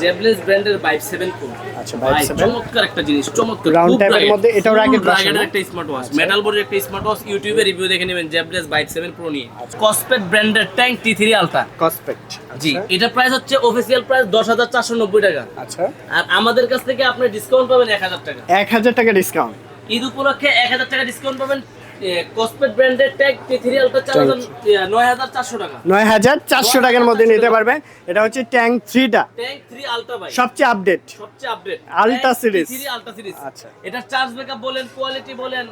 Zeblaze ব্র্যান্ডের vibe 7 pro আচ্ছা, Vibe 7 চমৎকার একটা জিনিস চমৎকার। Rugged, মধ্যে এটাও? একটা স্মার্ট ওয়াচ। মেটাল বোর্ডের একটা স্মার্ট ওয়াচ ইউটিউবে রিভিউ দেখে নেবেন জেবলেস ভাইব 7 প্রো নিয়ে। কসপেট ব্র্যান্ডের tank T three ultra Kospet G এটা প্রাইস হচ্ছে অফিসিয়াল প্রাইস দশ হাজার চারশো নব্বই টাকা। আচ্ছা। আর আমাদের কাছ থেকে আপনি ডিসকাউন্ট পাবেন এক হাজার টাকা। এক হাজার টাকা ডিসকাউন্ট ঈদ উপলক্ষে এক হাজার টাকা ডিসকাউন্ট পাবেন কসপেট ব্র্যান্ডের ট্যাগ টি থ্রি আলট্রা চার হাজার নয় হাজার চারশো টাকা। নয় হাজার চারশো টাকার মধ্যে নিতে পারবেন এটা হচ্ছে থ্রি আলট্রা ভাই সবচেয়ে আপডেট সবচেয়ে update Ultra series। Ultra series আচ্ছা। এটা চার্জ ব্যাকআপ বলেন কোয়ালিটি বলেন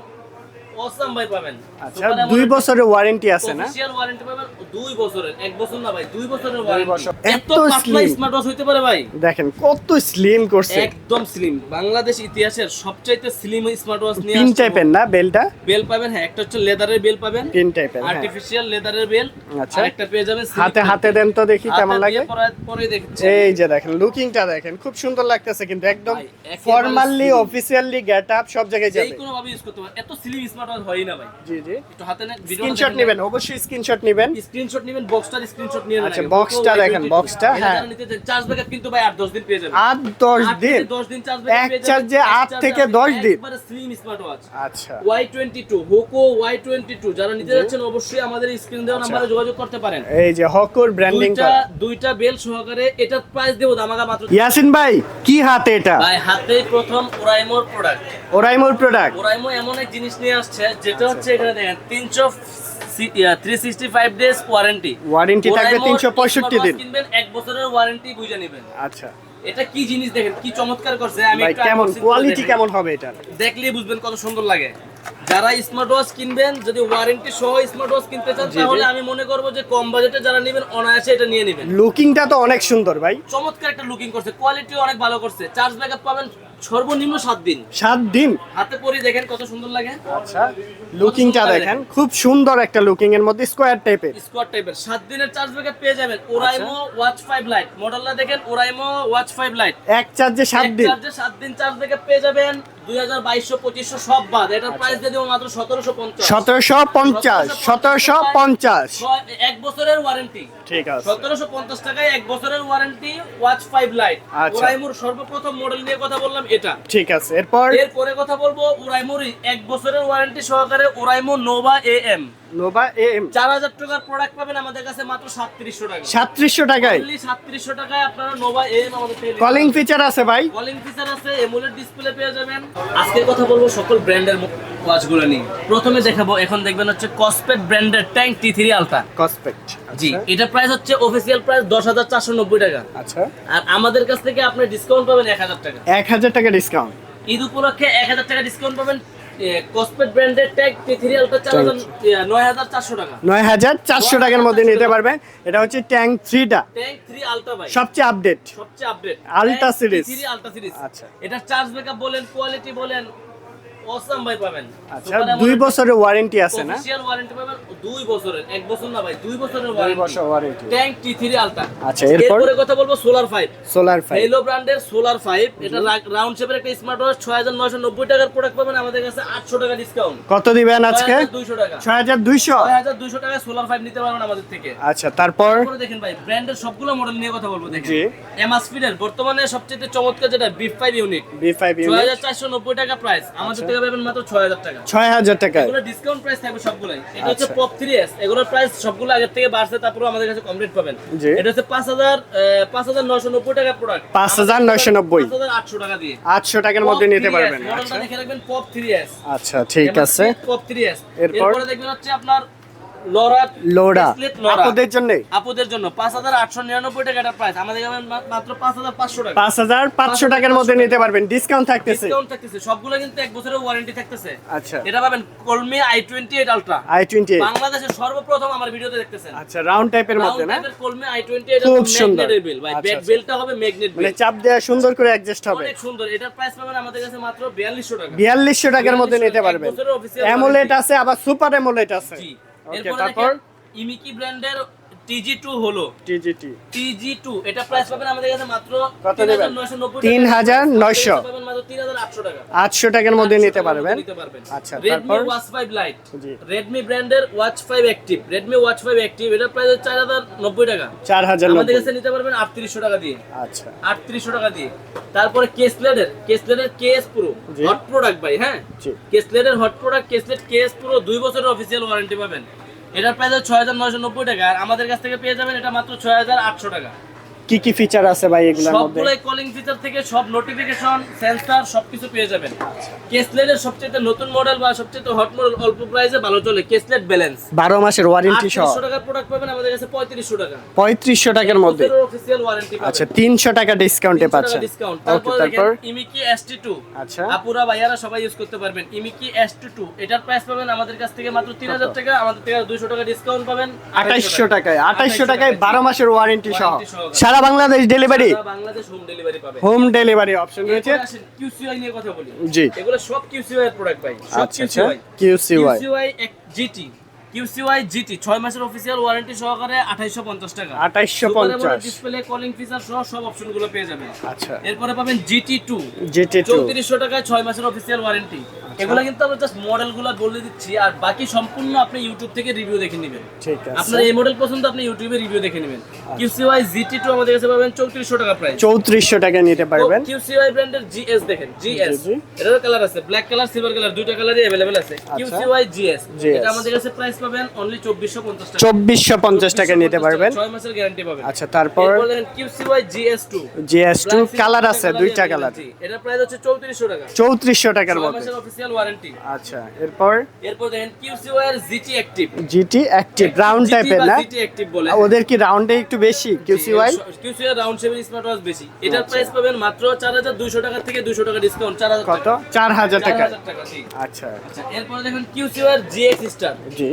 অসাম ভাই পাবেন। আচ্ছা দুই বছরের ওয়ারেন্টি আছে না? অফিশিয়াল ওয়ারেন্টি পাবেন দুই বছরের এক বছর না ভাই দুই বছরের ওয়ারেন্টি এত পাতলা স্মার্ট ওয়াচ হইতে পারে ভাই। দেখেন কত স্লিম করছে। একদম স্লিম বাংলাদেশ ইতিহাসের সবচাইতে স্লিম স্মার্ট ওয়াচ নিয়ে পিন টাইপের না বেলটা বেল পাবেন হ্যাঁ একটা হচ্ছে লেদারের বেল পাবেন। পিন টাইপের আর্টিফিশিয়াল লেদারের বেল আচ্ছা। একটা পেয়ে যাবেন হাতে হাতে দেন তো দেখি কেমন লাগে। পরে দেখছি। এই যে দেখেন লুকিংটা দেখেন খুব সুন্দর লাগতেছে কিন্তু একদম formally slim। Officially get up সব জায়গায় যে যাবে। কোনো ভাবে ইউজ করতে পারেন। এত স্লিম স্মার্ট ওয়াচ হয়ই না ভাই। জি জি। একটু হাতে নেন স্ক্রিনশট নেবেন অবশ্যই স্ক্রিনশট নেবেন। স্ক্রিনশট নেবেন বক্সটার স্ক্রিনশট নিয়ে আচ্ছা, আগে। দেখেন, Y22 হ্যাঁ। যারা নিতে চান, চার্জ ব্যাকআপ কিন্তু ভাই 8 10 দিন পেয়ে যাবেন। আট দশ আট থেকে দিন 10 দিন চার্জ ব্যাকআপ পেয়ে যাবেন। এক আট চার্জে থেকে 10 দিন। একবারে স্লিম স্মার্ট ওয়াচ আচ্ছা Y22 হোকো Y22 যারা নিতে যাচ্ছেন অবশ্যই আমাদের স্ক্রিন দেওয়া আচ্ছা। নম্বরে যোগাযোগ করতে পারেন। এই যে হকুর ব্র্যান্ডিং দুইটা করা। দুইটা বেল সহকারে এটার প্রাইস দেবো দামাগা মাত্র ইয়াসিন ভাই কি হাতে এটা? ভাই হাতে প্রথম ওরাইমোর প্রোডাক্ট ওরাইমোর প্রোডাক্ট ওরাইমো এমন এক জিনিস নিয়ে আসছে যেটা হচ্ছে এখানে দেখেন তিনশো three sixty five days warranty Warranty থাকবে 365 দিন। কিনবেন এক বছরের ওয়ারেন্টি বুঝে নেবেন। আচ্ছা। এটা কি জিনিস দেখেন কি চমৎকার করছে আমি কেমন? কোয়ালিটি কেমন হবে এটা দেখলেই বুঝবেন কত সুন্দর লাগে। যারা স্মার্ট ওয়াচ কিনবেন যদি ওয়ারেন্টি সহ স্মার্ট ওয়াচ কিনতে চান। তাহলে আমি মনে করব যে কম বাজেটে যারা নেবেন অনায়াসে এটা নিয়ে নেবেন। লুকিংটা তো অনেক সুন্দর ভাই। চমৎকার একটা লুকিং করছে কোয়ালিটিও অনেক ভালো করছে। চার্জ ব্যাকআপ পাবেন সর্বনিম্ন সাত দিন। সাত দিন? হাতে পরে দেখেন কত সুন্দর লাগে। আচ্ছা লুকিংটা দেখেন খুব সুন্দর একটা লুকিং এর মধ্যে স্কোয়ার টাইপের স্কোয়াড টাইপের সাত দিনের চার্জ ব্যাকআপ পেয়ে যাবেন ওরাইমো আচ্ছা। ওয়াচ ফাইভ লাইট মডেলটা দেখেন ওরাইমো ওয়াচ ফাইভ লাইট এক চার্জে সাত দিন। চার্জে সাত দিন চার্জ ব্যাকআপ পেয়ে যাবেন দুই হাজার বাইশশো পঁচিশশো সব বাদ। আচ্ছা। এটার প্রাইস দিয়ে দেবো মাত্র সতেরোশো পঞ্চাশ। সতেরোশো পঞ্চাশ সতেরোশো পঞ্চাশ। এক বছরের ওয়ারেন্টি ঠিক আছে। সতেরোশো পঞ্চাশ টাকায় এক বছরের ওয়ারেন্টি ওয়াচ ফাইভ লাইট আচ্ছা। ওরাইমোর সর্বপ্রথম মডেল নিয়ে কথা বললাম। এটা। ঠিক আছে এরপর? এরপরে কথা বলব ওরাইমোর এক বছরের ওয়ারেন্টি সহকারে Oraimo nova A M nova M চার হাজার টাকার প্রোডাক্ট পাবেন আমাদের কাছে মাত্র সাতত্রিশশো টাকা। সাতত্রিশশো টাকায়। অনলি সাতত্রিশশো টাকায় আপনারা নোভা এম আমাদের কলিং ফিচার আছে ভাই। কলিং ফিচার আছে এমুলেট ডিসপ্লে পেয়ে যাবেন। আজকে কথা বলব সকল ব্র্যান্ডের ওয়াচগুলো নিয়ে। প্রথমে দেখাবো এখন দেখবেন হচ্ছে কসপেট ব্র্যান্ডের tank T three ultra Kospet G এটা প্রাইস হচ্ছে অফিসিয়াল প্রাইস দশ হাজার চারশো নব্বই টাকা। আচ্ছা। আর আমাদের কাছ থেকে আপনি ডিসকাউন্ট পাবেন এক হাজার টাকা। এক হাজার টাকা ডিসকাউন্ট ঈদ উপলক্ষে এক হাজার টাকা ডিসকাউন্ট পাবেন কসপেট ব্র্যান্ডের ট্যাগ টি থ্রি আলট্রা চার হাজার নয় হাজার চারশো টাকা। নয় হাজার চারশো টাকার মধ্যে নিতে পারবেন এটা হচ্ছে থ্রি আলট্রা ভাই সবচেয়ে আপডেট সবচেয়ে আপডেট আলট্রা সিরিজ আচ্ছা। এটা চার্জ ব্যাকআপ বলেন কোয়ালিটি বলেন অসাম ভাই পাবেন। আচ্ছা দুই বছরের ওয়ারেন্টি আছে না? অফিশিয়াল ওয়ারেন্টি পাবেন দুই বছরের এক বছর না ভাই দুই বছরের দুই বছর ওয়ারেন্টি ট্যাঙ্ক টি থ্রি আচ্ছা, এরপর? কথা বলব solar five solar five Haylou ব্র্যান্ডের সোলার ফাইভ এটা রাউন্ড শেপের একটা স্মার্ট ওয়াচ ছয় হাজার নয়শো নব্বই টাকার প্রোডাক্ট পাবেন আমাদের কাছে আটশো টাকা ডিসকাউন্ট কত দিবেন আজকে? দুইশো টাকা। ছয় হাজার দুইশো? ছয় হাজার দুইশো টাকায় সোলার ফাইভ নিতে পারবেন আমাদের থেকে। আচ্ছা তারপর? দেখেন ভাই ব্র্যান্ডের সবগুলো মডেল নিয়ে কথা বলব দেখেন। জি। এমাসফিডের বর্তমানে সবচেয়ে চমৎকার যেটা ফাইভ ইউনিট বি ফাইভ ছয় হাজার চারশো নব্বই টাকা প্রাইস আমাদের আচ্ছা। থেকে পাবেন মাত্র ছয় হাজার টাকা। 6000 টাকা। এগুলো ডিসকাউন্ট প্রাইস থাকবে সবগুলাই। এটা হচ্ছে আচ্ছা। পপ 3s এগুলোর প্রাইস সবগুলো আগের থেকে বাড়ছে তারপরে আমাদের কাছে কমপ্লিট পাবেন। এটা হচ্ছে পাঁচ হাজার পাঁচ হাজার নয়শো নব্বই টাকা প্রোডাক্ট পাঁচ হাজার নয়শো নব্বই। পাঁচ হাজার আটশো টাকা দিয়ে। আটশো টাকার মধ্যে নিতে পারবেন। আচ্ছা। মডেলটা দেখে রাখবেন পপ থ্রি এস আচ্ছা ঠিক আছে। পপ থ্রি এস এরপর? এরপরে দেখবেন হচ্ছে আপনার লরা লোডা bracelet লরা। আপনাদের জন্য? আপুদের জন্য। পাঁচ হাজার আটশো নিরানব্বই টাকা এটা প্রাইস আমাদের মাত্র পাঁচ হাজার পাঁচশো টাকা। পাঁচ হাজার পাঁচশো টাকার মধ্যে নিতে পারবেন। ডিসকাউন্ট থাকতেছে। ডিসকাউন্ট থাকতেছে। সবগুলো কিন্তু এক বছরের ওয়ারেন্টি থাকতেছে। আচ্ছা। এটা পাবেন Colmi I twenty eight ultra I twenty সর্বপ্রথম আমার ভিডিওতে দেখতেছেন। আচ্ছা রাউন্ড টাইপের মধ্যে না? কলমি আই টোয়েন্টি খুব সুন্দর। বেল ভাই আচ্ছা, ব্যাক আচ্ছা। বেলটা হবে ম্যাগনেট মানে চাপ দেওয়া সুন্দর করে অ্যাডজাস্ট হবে। অনেক সুন্দর। এটার প্রাইস পাবেন আমাদের কাছে মাত্র টাকা। টাকার মধ্যে নিতে পারবেন। অ্যামোলেট আছে আবার সুপার অ্যামোলেট আছে। জি। এরপরে দেখেন ইমিকি ব্র্যান্ডের টিজি টু হলো। টিজিটি টিজি টু এটা প্রাইস পাবেন আমাদের কাছে মাত্র কত দেবেন? তিন হাজার নয়শো। আটশো টাকা। আটশো টাকার মধ্যে নিতে পারবেন। আচ্ছা, Redmi watch five lite Redmi ব্র্যান্ডের watch five active Redmi watch five active এটা প্রায় চার হাজার নব্বই টাকা। চার হাজার আমাদের কাছে নিতে পারবেন আটত্রিশশো টাকা দিয়ে। আচ্ছা। আটত্রিশশো টাকা দিয়ে। তারপরে কেসলেটের কেসলেটের কেস প্রো। হট প্রোডাক্ট ভাই হ্যাঁ? কেসলেটের hot product Kieslect KS pro. দুই বছরের অফিসিয়াল ওয়ারেন্টি পাবেন। এটার প্রাইস ছয় হাজার নয়শো নব্বই টাকা, আর আমাদের কাছ থেকে পেয়ে যাবেন এটা মাত্র ছয় হাজার আটশো টাকা। কি কি ফিচার আছে ভাই এগুলোর মধ্যে? সবগুলোই কলিং ফিচার থেকে সব নোটিফিকেশন সেন্সর সবকিছু পেয়ে যাবেন। কেসলেটের সবচেয়ে নতুন মডেল বা সবচেয়ে হট মডেল অল্প প্রাইসে ভালো চলে কেসলেট ব্যালেন্স বারো মাসের ওয়ারেন্টি সহ। আটত্রিশশো টাকার প্রোডাক্ট পাবেন আমাদের কাছে পঁয়ত্রিশশো টাকা। পঁয়ত্রিশশো টাকার মধ্যে। অফিসিয়াল ওয়ারেন্টি পাবেন। আচ্ছা তিনশো টাকা ডিসকাউন্টে পাচ্ছেন। ডিসকাউন্ট তারপর ইমিকি S2 আচ্ছা। আপুরা ভাইয়ারা সবাই ইউজ করতে পারবেন। ইমিকি S2 এটার প্রাইস পাবেন আমাদের কাছ থেকে মাত্র 3000 টাকা আমাদের থেকে 200 টাকা ডিসকাউন্ট পাবেন। আঠাইশশো টাকায়। আঠাইশশো টাকায় বারো মাসের ওয়ারেন্টি সহ। সারা Bangladesh delivery Bangladesh home delivery পাবে। হোম ডেলিভারি অপশন রয়েছে। এরপরে নিয়ে কথা বলি। জি। এগুলো সব কিউসিওয়াই এর প্রোডাক্ট ভাই। সব আচ্ছা আচ্ছা। QCY কিউসিওয়াই 6 মাসের ওয়ারেন্টি সহকারে 2850 টাকা। 2850 ডিসপ্লে কলিং ফিচার সহ সব অপশনগুলো পেয়ে যাবেন। আচ্ছা। এরপরে পাবেন GT2 জিটি টু চৌত্রিশশো টাকায় মাসের ওয়ারেন্টি এগুলো কিন্তু আমরা জাস্ট মডেলগুলো বলে দিচ্ছি আর বাকি সম্পূর্ণ আপনি ইউটিউব থেকে রিভিউ দেখে নেবেন। ঠিক আছে। আপনার এই মডেল পছন্দ আপনি ইউটিউবে রিভিউ দেখে নেবেন। কিউসিওয়াই জিটি টু আমাদের কাছে পাবেন চৌত্রিশশো টাকা প্রাইস চৌত্রিশশো টাকা নিতে পারবেন। কিউসিওয়াই ব্র্যান্ডের জিএস দেখেন জিএস। এটারও কালার আছে ব্ল্যাক কালার সিলভার কালার দুইটা কালারই অ্যাভেলেবেল আছে। কিউসিওয়াই জিএস GS এটা আমাদের কাছে প্রাইস পাবেন অনলি চব্বিশশো পঞ্চাশ টাকা। চব্বিশশো পঞ্চাশ টাকা নিতে পারবেন। ছয় মাসের গ্যারান্টি পাবেন। আচ্ছা তারপর দেখেন কিউসিওয়াই কালার আছে দুইটা কালার এটা প্রাইস হচ্ছে চৌত্রিশশো টাকা। চৌত্রিশশো টাকার মাসের অফিসিয়াল ওয়ারেন্টি আচ্ছা এরপর? এরপর দেখেন QCY GT active GT active round টাইপের না? জিটি অ্যাক্টিভ বলে। ওদের কি রাউন্ডে একটু বেশি কিউসিওয়াই কিউসিওয়াই রাউন্ড শেপের স্মার্ট ওয়াচ বেশি। এটার প্রাইস পাবেন মাত্র 4200 টাকা থেকে 200 টাকা ডিসকাউন্ট 4000 কত? চার হাজার টাকা। 4000 টাকা আচ্ছা। আচ্ছা এরপর দেখেন QCY GX star G.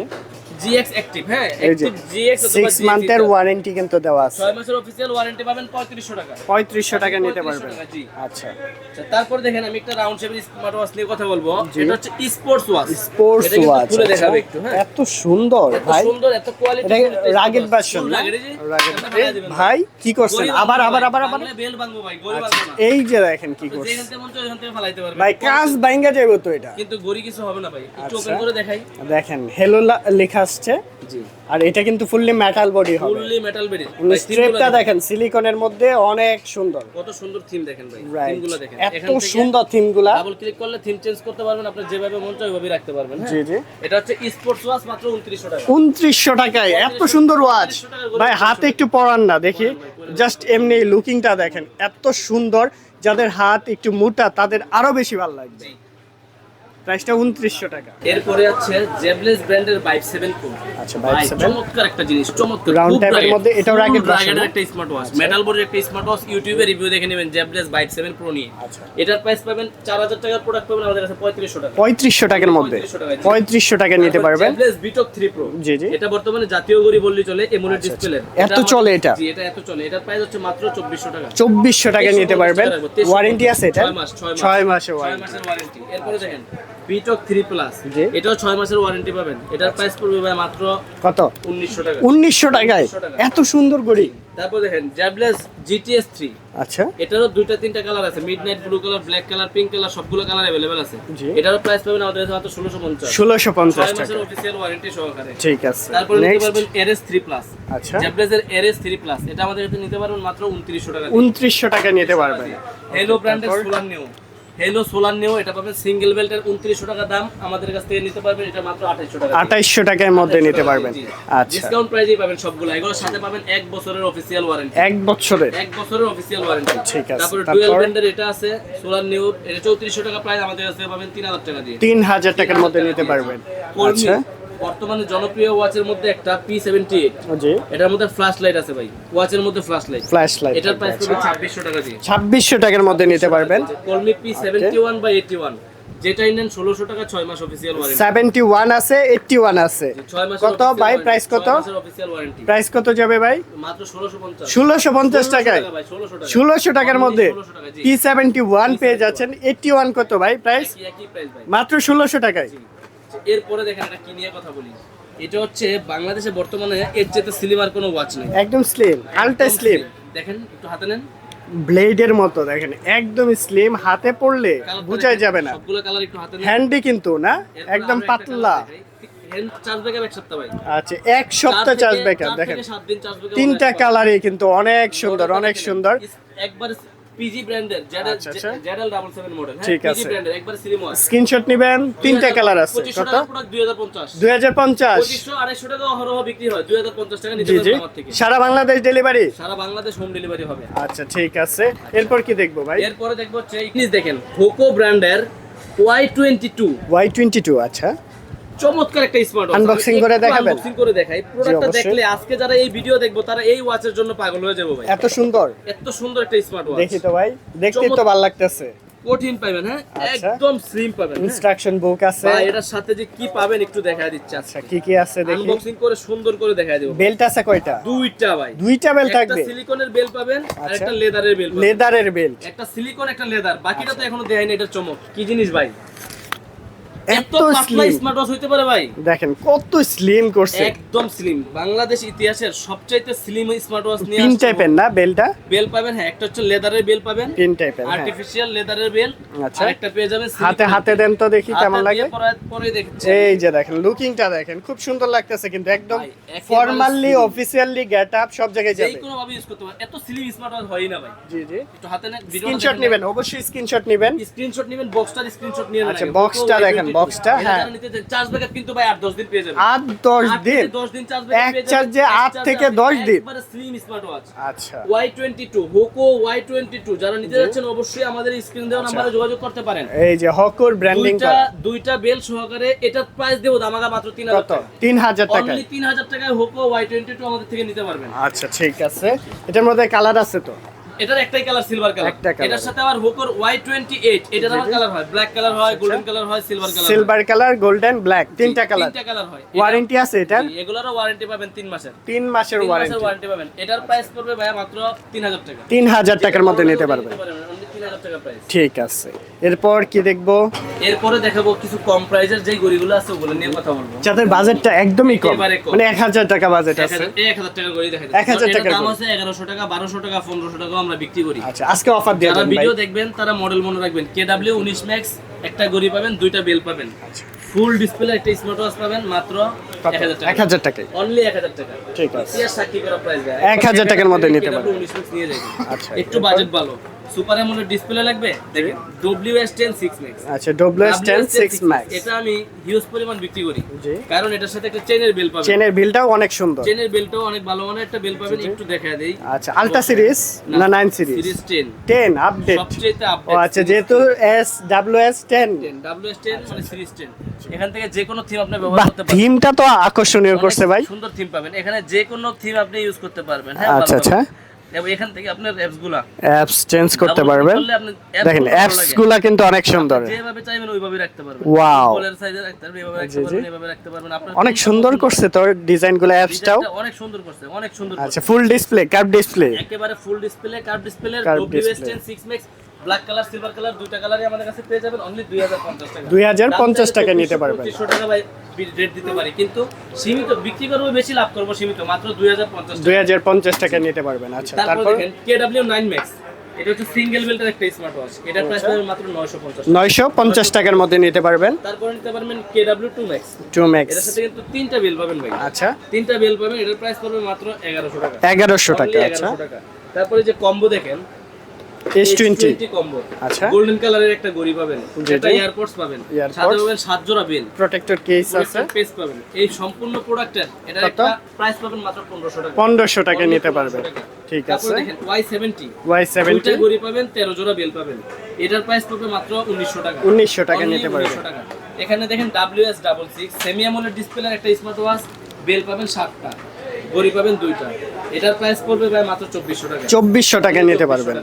GX active হ্যাঁ? অ্যাক্টিভ জিএক্স অথবা সিক্স মান্থের ওয়ারেন্টি কিন্তু দেওয়া আছে। 6 মাসের অফিসিয়াল ওয়ারেন্টি পাবেন 3500 টাকা। পঁয়ত্রিশশো টাকা নিতে পারবেন। জি। আচ্ছা। আচ্ছা তারপর দেখেন আমি একটা রাউন্ড শেপের স্মার্ট ওয়াচ নিয়ে কথা বলব। এটা হচ্ছে স্পোর্টস ওয়াচ স্পোর্টস ওয়াচ খুলে দেখাবে একটু হ্যাঁ। এত সুন্দর ভাই। সুন্দর এত কোয়ালিটি রাগের ভার্সন ভাই। কি করছেন? আবার আবার আবার আবার? বেল ভাঙবো ভাই গরি আচ্ছা, ভাঙবো না। এই যে দেখেন কি করছে। যেখান থেকে মন চায় ওখান থেকে ফালাইতে পারবে ভাই কাজ বাইঙ্গা যাইব তো এটা। কিন্তু গড়ি কিছু হবে না ভাই। একটু আচ্ছা। ওপেন করে দেখাই। দেখেন হেলো লেখা আসছে। আর এটা কিন্তু ফুললি মেটাল বডি হবে। ফুললি মেটাল বেডি স্ট্রেপটা দেখেন। সিলিকনের মধ্যে অনেক সুন্দর। কত সুন্দর থিম দেখেন ভাই থিমগুলো দেখেন। এত সুন্দর থিমগুলা ডাবল ক্লিক করলে থিম চেঞ্জ করতে পারবেন আপনি যেভাবে মন চায় ওইভাবে রাখতে পারবেন হ্যাঁ? জি জি। এটা হচ্ছে স্পোর্টস ওয়াচ মাত্র 2900 টাকা। উনত্রিশশো টাকায় এত সুন্দর ওয়াচ ভাই হাতে একটু পরান না দেখি। জাস্ট এমনি লুকিংটা দেখেন এত সুন্দর। যাদের হাত একটু মোটা তাদের আরও বেশি ভালো লাগবে। প্রাইসটা উনত্রিশশো টাকা। এরপরে আছে জেবলেস ব্র্যান্ডের বাইক 7 প্রো আচ্ছা, 7 চমৎকার একটা জিনিস চমৎকার। এর rugged, মধ্যে এটাও rugged না? একটা স্মার্ট ওয়াচ মেটাল বডির একটা স্মার্ট ওয়াচ ইউটিউবে রিভিউ দেখে নেবেন জেবলেস বাইক 7 প্রো নিয়ে। আচ্ছা। এটার প্রাইস পাবেন 4000 টাকার প্রোডাক্ট পাবেন আমাদের কাছে 3500 টাকা। পঁয়ত্রিশশো টাকার মধ্যে। 3500 টাকা, জি। পঁয়ত্রিশশো টাকা নিতে পারবেন। জেবলেস বিটক 3 প্রো জি, জি। এটা বর্তমানে জাতীয় গড়ি বললি চলে এমোলেড ডিসপ্লে এত চলে এটা? জি এটা এত চলে। এটার প্রাইস হচ্ছে মাত্র 2400 টাকা। চব্বিশশো টাকা নিতে পারবেন। ওয়ারেন্টি আছে এটা? ছয় মাস, ছয় মাসের ওয়ারেন্টি এরপরে দেখেন বিটক 3 প্লাস জি। এটাও 6 মাসের ওয়ারেন্টি পাবেন এটার প্রাইস পড়বে ভাই মাত্র কত 1900 টাকা উনিশশো টাকায় 1900 টাকা। এত সুন্দর গড়ি তারপর দেখেন জ্যাবলেস জিটিএস 3 আচ্ছা এটারও দুইটা তিনটা কালার আছে midnight blue colour black colour pink colour সবগুলো কালার अवेलेबल আছে জি। এটারও প্রাইস পাবেন আমাদের কাছে মাত্র 1650 ষোলোশো পঞ্চাশ ছয় টাকা মাসের অফিসিয়াল ওয়ারেন্টি সহকারে ঠিক আছে তারপর নিতে নেক্সট পারবেন এরএস 3 প্লাস আচ্ছা জ্যাবলেসের এরএস 3 প্লাস এটা আমাদের কাছে নিতে পারবেন মাত্র 2900 টাকা দিয়ে। উনত্রিশশো টাকা নিতে পারবেন হেলো ব্র্যান্ডের তারপর? সোলার নিও হেলো সোলার নিও এটা পাবেন সিঙ্গেল বেল্টের 2900 টাকা দাম। আমাদের কাছ থেকে নিতে পারবেন এটা মাত্র আঠাইশশো টাকা আঠাইশশো টাকার মধ্যে নিতে পারবেন। আচ্ছা। ডিসকাউন্ট প্রাইজেই পাবেন সবগুলো। এগুলোর সাথে পাবেন এক বছরের অফিসিয়াল ওয়ারেন্টি এক বছরের? এক বছরের অফিসিয়াল ওয়ারেন্টি ঠিক আছে, তারপরে? ডুয়েল ব্র্যান্ডের এটা আছে সোলার নিও এটা 3400 টাকা প্রাইস আমাদের কাছে পাবেন 3000 টাকা দিয়ে। তিন হাজার টাকার মধ্যে নিতে পারবেন। আচ্ছা। বর্তমানে জনপ্রিয় ওয়াচের মধ্যে একটা P78 জি। এটার মধ্যে ফ্ল্যাশ লাইট আছে ভাই। ওয়াচের মধ্যে ফ্ল্যাশ লাইট ফ্ল্যাশ লাইট এটার প্রাইস পড়বে 2600 টাকা দিয়ে। ছাব্বিশশো টাকার মধ্যে নিতে পারবেন। কলমি P71 বা 81 যেটাই নেন 1600 টাকা 6 মাস ওয়ারেন্টি সেভেন্টি ওয়ান আছে এইটটি ওয়ান আছে কত ভাই? প্রাইস কত? ওয়ারেন্টি প্রাইস কত যাবে ভাই? মাত্র 1650 ষোলোশো পঞ্চাশ টাকায়। 1600 ষোলোশো টাকার মধ্যে 1600 পি সেভেন্টি ওয়ান পেয়ে যাচ্ছেন। এইটটি ওয়ান কত ভাই? প্রাইস মাত্র ষোলোশো টাকায়। এরপরে দেখেন এটা কি নিয়ে কথা বলি। এটা হচ্ছে বাংলাদেশে বর্তমানে এর চেয়ে স্লিম আর কোনো ওয়াচ নেই। একদম স্লিম আলট্রা একদম স্লিম। দেখেন একটু হাতে নেন। ব্লেডের মতো দেখেন একদম স্লিম হাতে পড়লে বোঝাই যাবে না। সবগুলো কালার একটু হাতে নেন। হ্যান্ডি কিন্তু না? একদম পাতলা। আচ্ছা এক সপ্তাহ চার্জ ব্যাকআপ দেখেন। তিনটা। কালারই কিন্তু অনেক সুন্দর অনেক সুন্দর। একবার পিজি ব্র্যান্ডের জেডেল। জেডেল মডেল ঠিক পিজি আছে। ব্র্যান্ডের একবার সিলিম স্ক্রিনশট নেবেন তিনটা কালার আছে। কত? দুই হাজার পঞ্চাশ। দুই হাজার পঞ্চাশ। পঁচিশশো আড়াইশো টাকা অহরহ বিক্রি হয় দুই হাজার পঞ্চাশ টাকা নিতে পারবেন আমার থেকে। সারা বাংলাদেশ ডেলিভারি সারা বাংলাদেশ হোম ডেলিভারি হবে। আচ্ছা ঠিক আছে। এরপর কি দেখব ভাই? এরপরে দেখব হচ্ছে দেখেন হোকো ব্র্যান্ডের Y twenty two Y twenty two আচ্ছা। চমৎকার একটা স্মার্ট Unboxing করে দেখাবেন? আনবক্সিং করে দেখাই। প্রোডাক্টটা দেখলে আজকে যারা এই ভিডিও দেখব তারা এই ওয়াচের জন্য পাগল হয়ে যাবে ভাই। এত সুন্দর। এত সুন্দর একটা স্মার্ট ওয়াচ দেখি তো ভাই। দেখতে তো ভালো লাগতেছে। কঠিন পাবেন হ্যাঁ? আচ্ছা। একদম স্লিম পাবেন হ্যাঁ? ইনস্ট্রাকশন বুক আছে। ভাই এটার সাথে যে কি পাবেন একটু দেখায় দিচ্ছে আচ্ছা কি কি আছে দেখি। আনবক্সিং করে সুন্দর করে দেখায় দেবো বেল্ট আছে কয়টা? দুইটা ভাই। দুইটা বেল্ট একটা সিলিকনের বেল পাবেন আর আচ্ছা। একটা লেদারের বেল লেদারের বেল্ট একটা সিলিকন একটা লেদার বাকিটা তো এখনও দেখায়নি এটা চমক। কি জিনিস ভাই? এত এত পাতলা স্মার্ট ওয়াচ হইতে পারে ভাই। দেখেন কত স্লিম করছে। একদম স্লিম বাংলাদেশ ইতিহাসের সবচাইতে স্লিম স্মার্ট ওয়াচ নিয়ে পিন টাইপের না বেলটা বেল পাবেন হ্যাঁ একটা হচ্ছে লেদারের বেল পাবেন। পিন টাইপের আর্টিফিশিয়াল লেদারের বেল আচ্ছা। একটা পেয়ে যাবেন হাতে হাতে দেন তো দেখি কেমন লাগে। পরে দেখছি। এই যে দেখেন লুকিংটা দেখেন খুব সুন্দর লাগতেছে কিন্তু একদম ফর্মালি গেট আপ সব জায়গায় যেই যাবে। কোনো ভাবে ইউজ করতে পারেন। এত স্লিম স্মার্ট ওয়াচ হয়ই না ভাই। জি জি। একটু হাতে নেন স্ক্রিনশট নেবেন অবশ্যই স্ক্রিনশট নেবেন। স্ক্রিনশট নেবেন বক্সটার স্ক্রিনশট নিয়ে নেন আচ্ছা, বক্সটা দেখেন, Y22 বক্সটা, হ্যাঁ। চার্জ ব্যাকআপ কিন্তু ভাই 8 10 দিন পেয়ে যাবেন আট দশ আট দিন? 10 দিন চার্জ ব্যাকআপ চার্জে এক আট চার্জে থেকে 10 দিন। একবারে স্লিম স্মার্ট ওয়াচ আচ্ছা। Y22 Hoco Y22 যারা নিতে যাচ্ছেন অবশ্যই আমাদের স্ক্রিন দেওয়া আচ্ছা। নম্বরে যোগাযোগ করতে পারেন। এই যে হকুর ব্র্যান্ডিং করা। দুইটা বেল সহকারে এটার প্রাইস দেবো দামাগা মাত্র 3000 কত? টাকা। তিন হাজার টাকায়। অনলি 3000 টাকায় Hoco Y22 আমাদের থেকে নিতে পারবেন। আচ্ছা ঠিক আছে। এটার মধ্যে কালার আছে তো? এটার একটাই কালার সিলভার কালার। এটার সাথে আবার হোকোর Y28 এটার আবার। কালার হয়। ব্ল্যাক কালার হয় গোল্ডেন কালার হয় silver colour silver colour golden black তিনটা কালার তিনটা কালার হয়। ওয়ারেন্টি আছে এটার? এগুলোরও ওয়ারেন্টি পাবেন 3 মাসের। তিন মাসের 3 মাসের ওয়ারেন্টি ওয়ারেন্টি পাবেন। এটার প্রাইস পড়বে ভাইয়া মাত্র 3000 টাকা। তিন হাজার টাকার মধ্যে নিতে পারবেন। অনলি 3000 টাকা প্রাইস ঠিক আছে। এরপর কি দেখব? এরপরে দেখাবো কিছু কম প্রাইজের যে গড়িগুলো আছে ওগুলো নিয়ে কথা বলব। যাদের বাজেটটা একদমই কম মানে এক হাজার টাকা বাজেট আছে। 1000 টাকা গড়ি দেখা 1000 টাকার দাম আছে 1100 টাকা 1200 টাকা 1500 টাকা আমরা বিক্রি করি। আচ্ছা আজকে অফার দিয়ে দেন ভিডিও দেখবেন তারা মডেল মনে রাখবেন ম্যাক্স একটা গড়ি পাবেন দুইটা বেল পাবেন। ফুল ডিসপ্লে একটা স্মার্ট ওয়াচ পাবেন মাত্র কত? এক হাজার টাকা। অনলি এক হাজার টাকা। ঠিক আছে। ইতিহাস সাক্ষী করা প্রাইস 1000 টাকার মধ্যে নিতে পারবেন। উনিশ ম্যাক্স নিয়ে যাবেন। আচ্ছা, একটু বাজেট ভালো। সুপার অ্যামোলেড ডিসপ্লে লাগবে। দেখেন W S ten six max আচ্ছা W S ten six max এটা আমি হিউজ পরিমাণ বিক্রি করি। কারণ এটার সাথে একটা চেনের বেল পাবেন। চেনের বিলটাও অনেক সুন্দর। চেনের বেলটাও অনেক ভালো মানের একটা বেল পাবেন একটু দেখা দেই। আচ্ছা আলট্রা সিরিজ না nine series series ten ten update সবচেয়ে ও আপডেট আচ্ছা যেহেতু এস টেন ডাব্লিউএস টেন মানে সিরিজ টেন এখান থেকে যে কোনো থিম আপনি ব্যবহার বাহ করতে পারবেন। থিমটা তো আকর্ষণীয় করছে ভাই। সুন্দর থিম পাবেন। এখানে যে কোনো থিম আপনি ইউজ করতে পারবেন। হ্যাঁ আচ্ছা আচ্ছা। এখান থেকে আপনার অ্যাপসগুলা অ্যাপস চেঞ্জ করতে পারবেন। দেখেনগুলো অ্যাপসগুলা কিন্তু অনেক সুন্দর। যেভাবে চাইবেন ওইভাবে রাখতে পারবেন। ওয়াও ফুটবলের সাইজে রাখতে পারবেন এভাবে রাখতে। পারবেন এভাবে রাখতে পারবেন। আপনার অনেক সুন্দর করছে তো ডিজাইনগুলো অ্যাপসটাও অনেক সুন্দর করছে অনেক সুন্দর আচ্ছা ফুল ডিসপ্লে কার্ভ ডিসপ্লে একেবারে full display curve display display। Ten max black colour silver colour দুইটা কালারই আমাদের কাছে পেয়ে যাবেন অনলি দুই হাজার পঞ্চাশ টাকা। 2050 টাকা নিতে পারবেন। পঁচিশশো টাকা ভাই রেট দিতে পারি। কিন্তু সীমিত বিক্রি করব বেশি লাভ করব সীমিত মাত্র দুই হাজার পঞ্চাশ দুই হাজার পঞ্চাশ টাকা নিতে পারবেন। আচ্ছা তারপর দেখেন কেডব্লিউ নাইন ম্যাক্স এটা হচ্ছে সিঙ্গেল বেল্টের একটা স্মার্ট ওয়াচ এটার প্রাইস আচ্ছা। পাবেন মাত্র নয়শো পঞ্চাশ নয়শো পঞ্চাশ টাকার মধ্যে নিতে পারবেন। তারপরে নিতে পারবেন টু ম্যাক্স টু ম্যাক্স এটার সাথে কিন্তু তিনটা বেল পাবেন ভাই। আচ্ছা। তিনটা বেল পাবেন এটার প্রাইস পড়বে মাত্র এগারোশো টাকা। এগারোশো টাকা আচ্ছা। 1100 টাকা। তারপরে যে কম্বো দেখেন এস টোয়েন্টি কম্বো আচ্ছা। গোল্ডেন কালারের একটা ঘড়ি পাবেন এয়ারপোর্টস পাবেন। সাথে পাবেন সাত জোড়া বেল প্রোটেক্টর কেস আছে। পেজ পাবেন। এই সম্পূর্ণ প্রোডাক্টের কত? একটা প্রাইস পাবেন মাত্র 1500 টাকা। টাকা নিতে পারবেন। ঠিক আছে। দেখেন Y70 ওয়াই সেভেন্টি ঘড়ি পাবেন 13 জোড়া বেল পাবেন। এটার প্রাইস পড়বে মাত্র 1900 টাকা। 1900 টাকা নিতে পারবেন। 1900 টাকা। এখানে দেখেন WS66 সেমি অ্যামোলেড ডিসপ্লের একটা স্মার্ট ওয়াচ বেল পাবেন 7টা ঘড়ি পাবেন দুইটা। এটার প্রাইস পড়বে ভাই মাত্র 2400 টাকা। চব্বিশশো টাকা নিতে পারবেন।